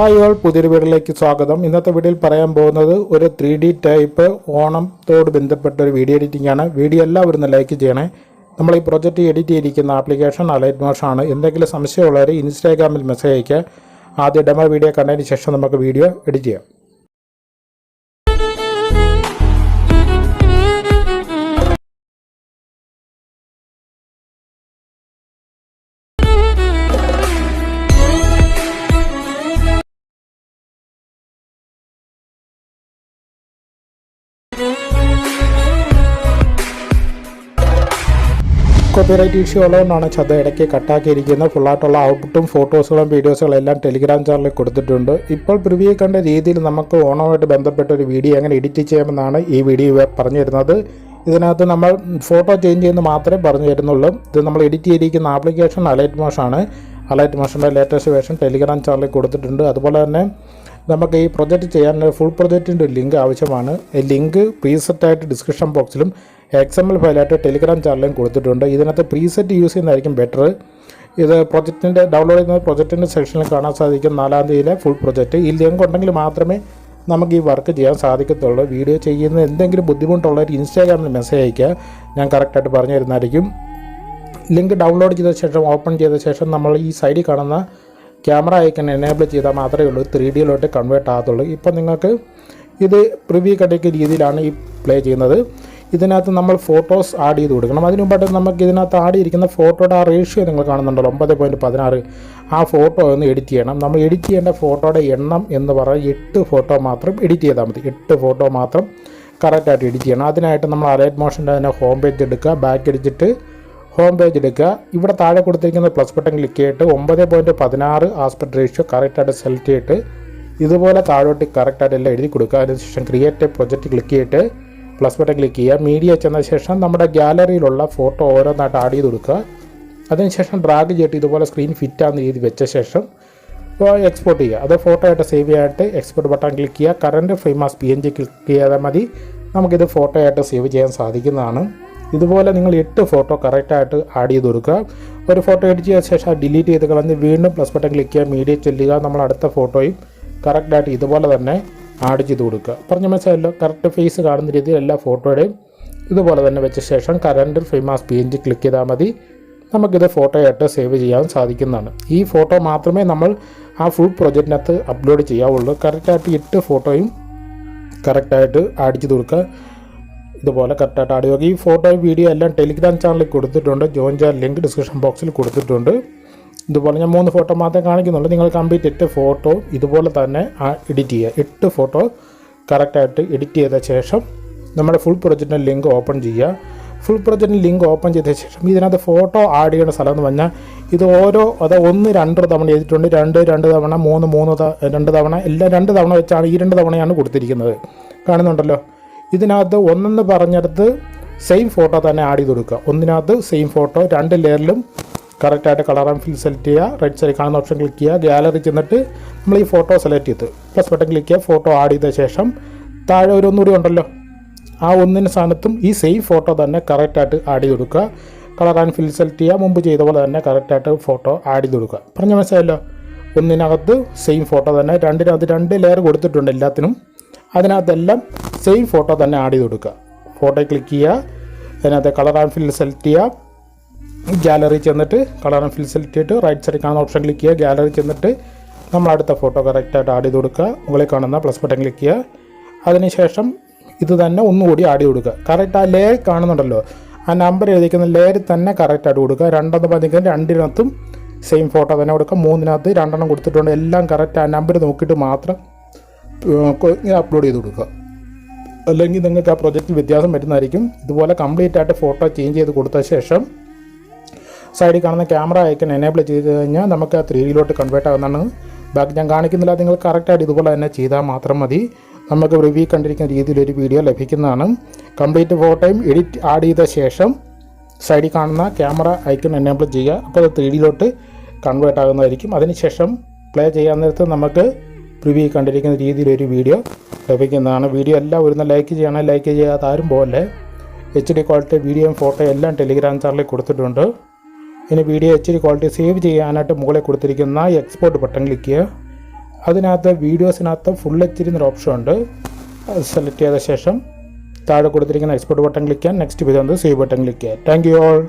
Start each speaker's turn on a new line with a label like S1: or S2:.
S1: Hi all പുതിയൊരു വീഡിയോയിലേക്ക് സ്വാഗതം. ഇന്നത്തെ വീഡിയോയിൽ പറയാൻ പോകുന്നത് ഒരു ത്രീ ഡി ടൈപ്പ് ഓണത്തോട് ബന്ധപ്പെട്ട ഒരു വീഡിയോ എഡിറ്റിംഗ് ആണ്. വീഡിയോ എല്ലാവരും ഒന്ന് ലൈക്ക് ചെയ്യണേ. നമ്മൾ ഈ പ്രൊജക്റ്റ് എഡിറ്റ് ചെയ്തിരിക്കുന്ന ആപ്ലിക്കേഷൻ അലൈറ്റ് മോഷാണ് എന്തെങ്കിലും സംശയമുള്ളവർ ഇൻസ്റ്റാഗ്രാമിൽ മെസ്സേജ് അയക്കുക ആദ്യ ഡെമോ വീഡിയോ കണ്ടതിന് ശേഷം നമുക്ക് വീഡിയോ എഡിറ്റ് ചെയ്യാം. കോപ്പിറൈറ്റ് ഇഷ്യൂ ഉള്ളതുകൊണ്ടാണ് ചത ഇടയ്ക്ക് കട്ടാക്കിയിരിക്കുന്നത് ഫുള്ളായിട്ടുള്ള ഔട്ട്പുട്ടും ഫോട്ടോസുകളും വീഡിയോസുകളും എല്ലാം ടെലിഗ്രാം ചാനലിൽ കൊടുത്തിട്ടുണ്ട്. ഇപ്പോൾ പ്രിവ്യൂ കണ്ട രീതിയിൽ നമുക്ക് ഓണവുമായിട്ട് ബന്ധപ്പെട്ട ഒരു വീഡിയോ എങ്ങനെ എഡിറ്റ് ചെയ്യാമെന്നാണ് ഈ വീഡിയോ പറഞ്ഞു തരുന്നത് ഇതിനകത്ത് നമ്മൾ ഫോട്ടോ ചേഞ്ച് ചെയ്യുന്ന മാത്രമേ പറഞ്ഞു തരുന്നുള്ളൂ ഇത് നമ്മൾ എഡിറ്റ് ചെയ്തിരിക്കുന്ന ആപ്ലിക്കേഷൻ അലൈറ്റ് മോഷാണ് അലൈറ്റ് മോഷന്റെ ലേറ്റസ്റ്റ് വേർഷൻ ടെലിഗ്രാം ചാനലിൽ കൊടുത്തിട്ടുണ്ട്. അതുപോലെ തന്നെ നമുക്ക് ഈ പ്രൊജക്റ്റ് ചെയ്യാൻ ഫുൾ പ്രൊജക്റ്റിന്റെ ലിങ്ക് ആവശ്യമാണ്. ഈ ലിങ്ക് പ്രീസെറ്റായിട്ട് ഡിസ്ക്രിപ്ഷൻ ബോക്സിലും എക്സ് എം എൽ ഫയലായിട്ട് ടെലിഗ്രാം ചാനലിലും കൊടുത്തിട്ടുണ്ട്. ഇതിനകത്ത് പ്രീസെറ്റ് യൂസ് ചെയ്യുന്നതായിരിക്കും ബെറ്റർ ഇത് പ്രൊജക്റ്റിന്റെ ഡൗൺലോഡ് ചെയ്യുന്ന പ്രൊജക്റ്റിന്റെ സെക്ഷനിൽ കാണാൻ സാധിക്കും നാലാം തീയതിയിലെ ഫുൾ പ്രൊജക്റ്റ് ഈ ലിങ്ക് ഉണ്ടെങ്കിൽ മാത്രമേ നമുക്ക് ഈ വർക്ക് ചെയ്യാൻ സാധിക്കത്തുള്ളൂ. വീഡിയോ ചെയ്യുന്ന എന്തെങ്കിലും ബുദ്ധിമുട്ടുള്ളവർ ഇൻസ്റ്റാഗ്രാമിൽ മെസ്സേജ് അയയ്ക്കുക. ഞാൻ കറക്റ്റായിട്ട് പറഞ്ഞു തരുന്നതായിരിക്കും ലിങ്ക് ഡൗൺലോഡ് ചെയ്ത ശേഷം ഓപ്പൺ ചെയ്ത ശേഷം നമ്മൾ ഈ സൈഡിൽ കാണുന്ന ക്യാമറ ഐക്കൺ എനേബിൾ ചെയ്താൽ മാത്രമേ ഉള്ളൂ. ത്രീ ഡിയിലോട്ട് കൺവേർട്ട് ആകത്തുള്ളൂ. ഇപ്പം നിങ്ങൾക്ക് ഇത് പ്രിവ്യൂ കണ്ടിരിക്കുന്ന രീതിയിലാണ് ഈ പ്ലേ ചെയ്യുന്നത്. ഇതിനകത്ത് നമ്മൾ ഫോട്ടോസ് ആഡ് ചെയ്ത് കൊടുക്കണം. അതിന് മുമ്പായിട്ട് നമുക്ക് ഇതിനകത്ത് ആഡ് ചെയ്തിരിക്കുന്ന ഫോട്ടോയുടെ ആ റേഷ്യോ നിങ്ങൾ കാണുന്നുണ്ടല്ലോ. ഒമ്പത് പോയിന്റ് പതിനാറ്. ആ ഫോട്ടോ ഒന്ന് എഡിറ്റ് ചെയ്യണം. നമ്മൾ എഡിറ്റ് ചെയ്യേണ്ട ഫോട്ടോയുടെ എണ്ണം എന്ന് പറഞ്ഞാൽ എട്ട് ഫോട്ടോ മാത്രം എഡിറ്റ് ചെയ്താൽ മതി. എട്ട് ഫോട്ടോ മാത്രം കറക്റ്റായിട്ട് എഡിറ്റ് ചെയ്യണം. അതിനായിട്ട് നമ്മൾ അലൈറ്റ് മോഷന്റെ തന്നെ ഹോം പേജ് എടുക്കുക. ബാക്ക് അടിച്ചിട്ട് ഹോം പേജ് എടുക്കുക. ഇവിടെ താഴെ കൊടുത്തിരിക്കുന്ന പ്ലസ് ബട്ടൺ ക്ലിക്ക് ചെയ്തിട്ട് ഒമ്പത് പോയിന്റ് പതിനാറ് ആസ്പെക്ട് റേഷ്യോ കറക്റ്റായിട്ട് സെലക്ട് ചെയ്തിട്ട് ഇതുപോലെ താഴോട്ട് കറക്റ്റായിട്ട് എല്ലാം എഴുതി കൊടുക്കുക. അതിനുശേഷം ക്രിയേറ്റ് പ്രൊജക്റ്റ് ക്ലിക്ക് ചെയ്തിട്ട് പ്ലസ് ബട്ടൺ ക്ലിക്ക് ചെയ്യുക. മീഡിയ ചെന്ന ശേഷം നമ്മുടെ ഗ്യാലറിയിലുള്ള ഫോട്ടോ ഓരോന്നായിട്ട് ആഡ് ചെയ്ത് കൊടുക്കുക. അതിനുശേഷം ഡ്രാഗ് ചെയ്തിട്ട് ഇതുപോലെ സ്ക്രീൻ ഫിറ്റ് ആകുന്ന രീതി വെച്ച ശേഷം എക്സ്പോർട്ട് ചെയ്യുക. അത് ഫോട്ടോ ആയിട്ട് സേവ് ചെയ്യാനായിട്ട് എക്സ്പോർട്ട് ബട്ടൺ ക്ലിക്ക് ചെയ്യുക. Current frame as P N G click ചെയ്താൽ മതി. നമുക്കിത് ഫോട്ടോ ആയിട്ട് സേവ് ചെയ്യാൻ സാധിക്കുന്നതാണ്. ഇതുപോലെ നിങ്ങൾ എട്ട് ഫോട്ടോ കറക്റ്റായിട്ട് ആഡ് ചെയ്ത് കൊടുക്കുക ഒരു ഫോട്ടോ എഡിറ്റ് ചെയ്ത ശേഷം ഡിലീറ്റ് ചെയ്ത് കളഞ്ഞ് വീണ്ടും പ്ലസ് ബട്ടൺ ക്ലിക്ക് ചെയ്യുക മീഡിയ ചെല്ലുക നമ്മൾ അടുത്ത ഫോട്ടോയും കറക്റ്റായിട്ട് ഇതുപോലെ തന്നെ ആഡ് ചെയ്ത് കൊടുക്കുക. പറഞ്ഞ മനസ്സിലല്ലോ കറക്റ്റ് ഫേസ് കാണുന്ന രീതിയിൽ എല്ലാ ഫോട്ടോയുടെയും ഇതുപോലെ തന്നെ വെച്ച ശേഷം current frame as P N G click ചെയ്താൽ മതി. നമുക്കിത് ഫോട്ടോ ആയിട്ട് സേവ് ചെയ്യാൻ സാധിക്കുന്നതാണ്. ഈ ഫോട്ടോ മാത്രമേ നമ്മൾ ആ ഫുൾ പ്രൊജക്റ്റിനകത്ത് അപ്ലോഡ് ചെയ്യാവുള്ളൂ. കറക്റ്റായിട്ട് എട്ട് ഫോട്ടോയും കറക്റ്റായിട്ട് ആഡ് ചെയ്ത് കൊടുക്കുക. ഇതുപോലെ കറക്റ്റായിട്ട് ആഡ് ചെയ്യുക ഈ ഫോട്ടോ വീഡിയോ എല്ലാം ടെലിഗ്രാം ചാനലിൽ കൊടുത്തിട്ടുണ്ട്. ജോയിൻ ചെയ്യാൻ ലിങ്ക് ഡിസ്ക്രിപ്ഷൻ ബോക്സിൽ കൊടുത്തിട്ടുണ്ട്. ഇതുപോലെ ഞാൻ മൂന്ന് ഫോട്ടോ മാത്രമേ കാണിക്കുന്നുള്ളൂ. നിങ്ങൾ കംപ്ലീറ്റ് എട്ട് ഫോട്ടോ ഇതുപോലെ തന്നെ എഡിറ്റ് ചെയ്യുക. എട്ട് ഫോട്ടോ കറക്റ്റായിട്ട് എഡിറ്റ് ചെയ്ത ശേഷം നമ്മുടെ ഫുൾ പ്രൊജക്റ്റിന്റെ ലിങ്ക് ഓപ്പൺ ചെയ്യുക. ഫുൾ പ്രൊജക്റ്റിന്റെ ലിങ്ക് ഓപ്പൺ ചെയ്ത ശേഷം ഇതിനകത്ത് ഫോട്ടോ ആഡ് ചെയ്യുന്ന സ്ഥലം എന്ന് പറഞ്ഞാൽ ഇത് ഓരോ അത് ഒന്ന് രണ്ട് തവണ ചെയ്തിട്ടുണ്ട് രണ്ട് രണ്ട് തവണ മൂന്ന് മൂന്ന് രണ്ട് തവണ എല്ലാം രണ്ട് തവണ വെച്ചാണ് ഈ രണ്ട് തവണയാണ് കൊടുത്തിരിക്കുന്നത്. കാണുന്നുണ്ടല്ലോ? ഇതിനകത്ത് ഒന്നെന്ന് പറഞ്ഞെടുത്ത് സെയിം ഫോട്ടോ തന്നെ ആഡ് ചെയ്ത് കൊടുക്കുക ഒന്നിനകത്ത് സെയിം ഫോട്ടോ രണ്ട് ലെയറിലും കറക്റ്റായിട്ട് കളർ ആൻഡ് ഫിൽ സെലക്ട് ചെയ്യുക. റൈറ്റ് സൈഡ് കാണുന്ന ഓപ്ഷൻ ക്ലിക്ക് ചെയ്യുക. ഗാലറി ചെന്നിട്ട് നമ്മൾ ഈ ഫോട്ടോ സെലക്ട് ചെയ്ത്. പ്ലസ് ബട്ടൺ ക്ലിക്ക് ചെയ്യുക. ഫോട്ടോ ആഡ് ചെയ്ത ശേഷം താഴെ ഒരു ഒന്നുകൂടി ഉണ്ടല്ലോ. ആ ഒന്നിന് സ്ഥാനത്തും ഈ സെയിം ഫോട്ടോ തന്നെ കറക്റ്റായിട്ട് ആഡ് ചെയ്ത് കൊടുക്കുക കളർ ആൻഡ് ഫിൽ സെലക്ട് ചെയ്യുക. മുമ്പ് ചെയ്ത പോലെ തന്നെ കറക്റ്റായിട്ട് ഫോട്ടോ ആഡ് ചെയ്ത് കൊടുക്കുക പറഞ്ഞ മനസ്സിലായല്ലോ? ഒന്നിനകത്ത് സെയിം ഫോട്ടോ തന്നെ. രണ്ടിനകത്ത് രണ്ട് ലെയർ കൊടുത്തിട്ടുണ്ട് എല്ലാത്തിനും. അതിനകത്തെല്ലാം സെയിം ഫോട്ടോ തന്നെ ആഡ് ചെയ്ത് കൊടുക്കുക. ഫോട്ടോ ക്ലിക്ക് ചെയ്യുക. അതിനകത്ത് കളർ ആൻഡ് ഫിൽ സെലക്ട് ചെയ്യുക. ഗാലറി ചെന്നിട്ട് കളർ ആൻഡ് ഫിൽ സെലക്ട് ചെയ്തിട്ട് റൈറ്റ് സൈഡിൽ കാണുന്ന ഓപ്ഷൻ ക്ലിക്ക് ചെയ്യുക. ഗാലറി ചെന്നിട്ട് നമ്മൾ അടുത്ത ഫോട്ടോ കറക്റ്റായിട്ട് ആഡ് ചെയ്ത് കൊടുക്കുക. മുകളിൽ കാണുന്ന പ്ലസ് ബട്ടൺ ക്ലിക്ക് ചെയ്യുക. അതിനുശേഷം ഇത് തന്നെ ഒന്നുകൂടി ആഡ് ചെയ്ത് കൊടുക്കുക. കറക്റ്റ് ആ ലെയർ കാണുന്നുണ്ടല്ലോ. ആ നമ്പർ എഴുതിക്കുന്ന ലെയർ തന്നെ കറക്റ്റായിട്ട് കൊടുക്കുക. രണ്ടെന്ന് പറഞ്ഞാൽ രണ്ടിനകത്തും സെയിം ഫോട്ടോ തന്നെ കൊടുക്കുക. മൂന്നിനകത്ത് രണ്ടെണ്ണം കൊടുത്തിട്ടുണ്ട്. എല്ലാം കറക്റ്റ് ആ നമ്പർ നോക്കിയിട്ട് മാത്രം ഇങ്ങനെ അപ്ലോഡ് ചെയ്ത് കൊടുക്കുക. അല്ലെങ്കിൽ നിങ്ങൾക്ക് ആ പ്രൊജക്റ്റിൽ വ്യത്യാസം വരുന്നതായിരിക്കും. ഇതുപോലെ കംപ്ലീറ്റ് ആയിട്ട് ഫോട്ടോ ചേഞ്ച് ചെയ്ത് കൊടുത്ത ശേഷം സൈഡിൽ കാണുന്ന ക്യാമറ ഐക്കൺ എനേബിൾ ചെയ്ത് കഴിഞ്ഞാൽ നമുക്ക് ആ ത്രീ ഡിയിലോട്ട് കൺവേർട്ട് ആകുന്നതാണ് ബാക്കി ഞാൻ കാണിക്കുന്നില്ല നിങ്ങൾ കറക്റ്റായിട്ട് ഇതുപോലെ തന്നെ ചെയ്താൽ മാത്രം മതി. നമുക്ക് റിവ്യൂ കണ്ടിരിക്കുന്ന രീതിയിൽ ഒരു വീഡിയോ ലഭിക്കുന്നതാണ് കംപ്ലീറ്റ് ഫോട്ടോയും എഡിറ്റ് ആഡ് ചെയ്ത ശേഷം സൈഡിൽ കാണുന്ന ക്യാമറ ഐക്കൺ എനേബിൾ ചെയ്യുക. അപ്പോൾ അത് ത്രീ ഡിയിലോട്ട് കൺവേർട്ട് ആകുന്നതായിരിക്കും അതിനുശേഷം പ്ലേ ചെയ്യാൻ നേരത്ത് നമുക്ക് റിവ്യൂ കണ്ടിരിക്കുന്ന രീതിയിലൊരു വീഡിയോ ലഭിക്കുന്നതാണ്. വീഡിയോ എല്ലാം ഒരു ലൈക്ക് ചെയ്യണം. ലൈക്ക് ചെയ്യാതെ ആരും പോലെ എച്ച് ഡി ക്വാളിറ്റി വീഡിയോയും ഫോട്ടോയും എല്ലാം ടെലിഗ്രാം ചാനലിൽ കൊടുത്തിട്ടുണ്ട്. ഇനി video H D quality save ചെയ്യാനായിട്ട് മുകളിൽ കൊടുത്തിരിക്കുന്ന എക്സ്പോർട്ട് ബട്ടൺ ക്ലിക്ക് ചെയ്യുക. അതിനകത്ത് വീഡിയോസിനകത്ത് ഫുൾ എച്ച് എന്നൊരു ഓപ്ഷൻ ഉണ്ട്. അത് സെലക്ട് ചെയ്ത ശേഷം താഴെ കൊടുത്തിരിക്കുന്ന എക്സ്പോർട്ട് ബട്ടൺ ക്ലിക്ക് ചെയ്യാൻ next video save button click ചെയ്യാം താങ്ക് യു ഓൾ